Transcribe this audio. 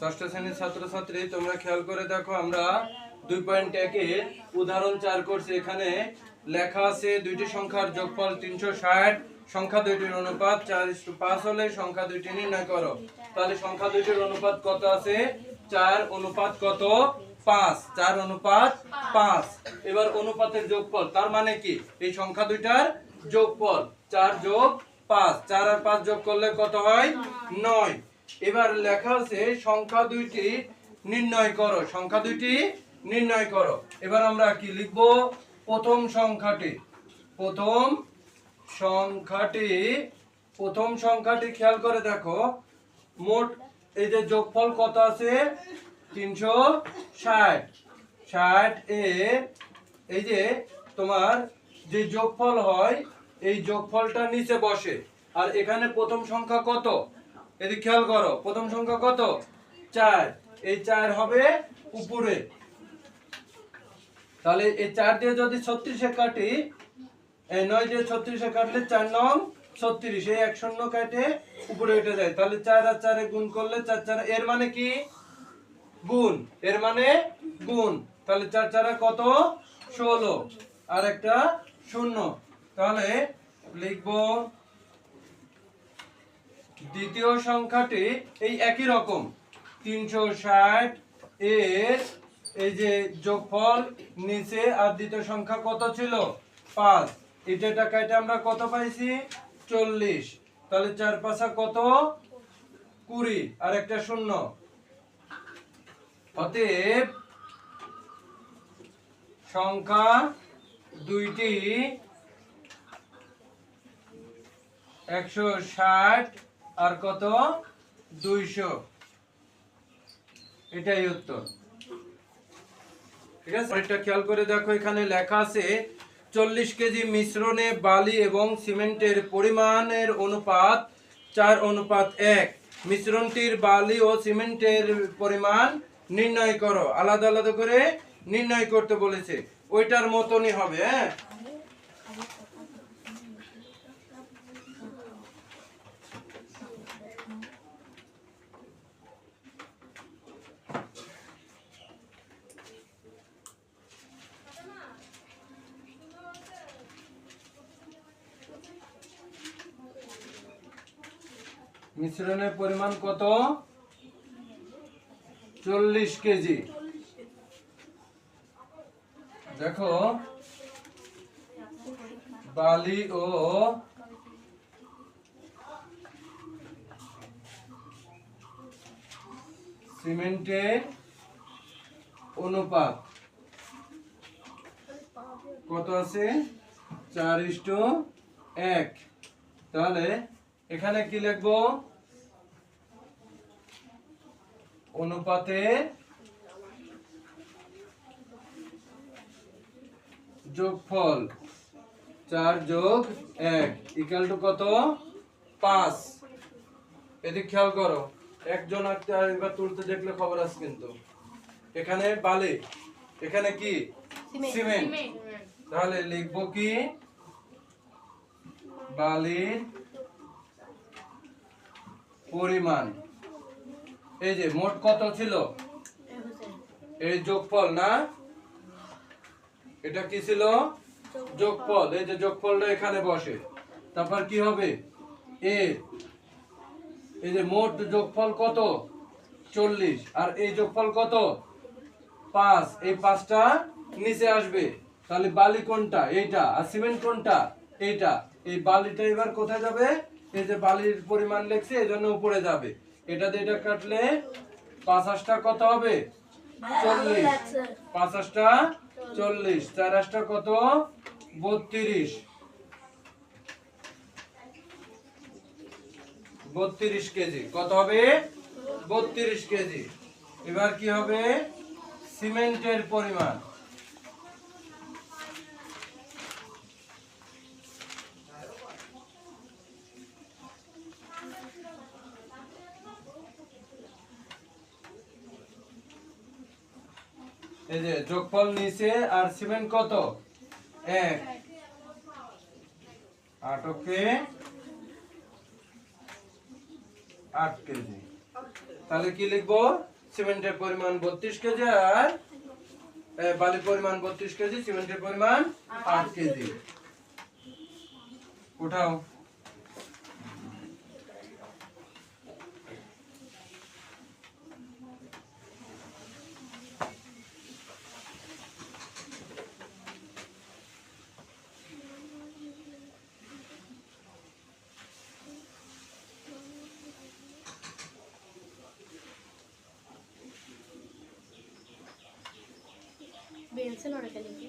ষষ্ঠ শ্রেণির ছাত্রছাত্রী, তোমরা খেয়াল করে দেখো, আমরা দুই পয়েন্ট একে উদাহরণ চার করছি। এখানে লেখা আছে দুইটি সংখ্যার যোগফল তিনশো ষাট, সংখ্যা দুইটির অনুপাত চার পাঁচ হলে সংখ্যা দুইটি নির্ণয় করো। তাহলে সংখ্যা দুইটির অনুপাত কত আছে? চার অনুপাত কত? পাঁচ। চার অনুপাত পাঁচ। এবার অনুপাতের যোগফল, তার মানে কি? এই সংখ্যা দুইটার যোগফল, চার যোগ পাঁচ। চার আর পাঁচ যোগ করলে কত হয়? নয়। এবার লেখা আছে, সংখ্যা দুইটি নির্ণয় করো, সংখ্যা দুইটি নির্ণয় করো। এবার আমরা কি লিখব? প্রথম সংখ্যাটি প্রথম সংখ্যাটি প্রথম সংখ্যাটি খেয়াল করে দেখো। মোট এই যে যোগফল কত আছে? তিনশো ষাট। ষাট এ, এই যে তোমার যে যোগফল হয়, এই যোগফলটা নিচে বসে। আর এখানে প্রথম সংখ্যা কত? এদিকে খেয়াল করো, প্রথম সংখ্যা কত? চার। এই চার হবে উপরে। তাহলে এই চার দিয়ে যদি ছত্রিশে কাটি, এই নয় দিয়ে ছত্রিশে কাটলে চার নং ছত্রিশ। এই এক শূন্য কাটে উপরে উঠে যায়। তাহলে চার আর চারে গুণ করলে চার চার, এর মানে কি? গুণ। এর মানে গুণ। তাহলে চার চারা কত? ষোলো। আর একটা শূন্য। তাহলে লিখব দ্বিতীয় সংখ্যাটি এই একই রকম। তিনশো ষাট এর এই যে যোগফল নিচে আর দ্বিতীয় সংখ্যা কত ছিল? পাঁচ। এটা টাকাটা আমরা কত পাইছি? চল্লিশ। তাহলে চার পাঁচা কত? কুড়ি। আর একটা শূন্য। অতএব সংখ্যা দুইটি। একশো ষাট আর কত? দুইশো। এটাই উত্তর। ঠিক আছে? এটা খেয়াল করে দেখো, এখানে লেখা আছে, চল্লিশ কেজি মিশ্রণে বালি এবং সিমেন্টের পরিমাণের অনুপাত চার অনুপাত এক। মিশ্রণটির বালি ও সিমেন্টের পরিমাণ নির্ণয় করো। আলাদা আলাদা করে নির্ণয় করতে বলেছে। ওইটার মতনই হবে হ্যাঁ? মিশ্রণের পরিমাণ কত? চল্লিশ কেজি। দেখো, বালি ও সিমেন্টের অনুপাত। কত আছে? চার এক। তাহলে এখানে কি লিখব? অনুপাতে যোগফল চার যোগ এক ইকাল টু কত? পাঁচ। এদিক খেয়াল করো একজন একটা তুলতে দেখলে খবর আছে কিন্তু। এখানে বালি এখানে কি? সিমেন্ট। তাহলে লিখব কি? বালির পরিমাণ। এই যে মোট কত ছিল? এই যোগফল না? এটা কি ছিল? যোগফল। এই যে যোগফলটা এখানে বসে। তারপর কি হবে? এ, এই যে মোট যোগফল কত? চল্লিশ। আর এই যোগফল কত? পাঁচ। এই পাঁচটা নিচে আসবে। তাহলে বালি কোনটা? এইটা। আর সিমেন্ট কোনটা? এইটা। এই বালিটা এবার কোথায় যাবে? এই যে বালির পরিমাণ লেখছে, এই জন্য উপরে যাবে। এটা দিয়ে এটা কাটলে পাঁচ আশটা কত হবে? চল্লিশ। পাঁচ আশটা চল্লিশ। চার আশটা কত? বত্রিশ। বত্রিশ কেজি। কত হবে? বত্রিশ কেজি। এবার কি হবে? সিমেন্টের পরিমাণ। এই যে যোগফল নিচে আর সিমেন্ট কত? এক। আটকে আট কেজি। তাহলে কি লিখব? সিমেন্টের পরিমাণ বত্রিশ কেজি আর বালির পরিমাণ বত্রিশ কেজি, সিমেন্টের পরিমাণ আট কেজি। উঠাও। বেলছে না রেখে দিবি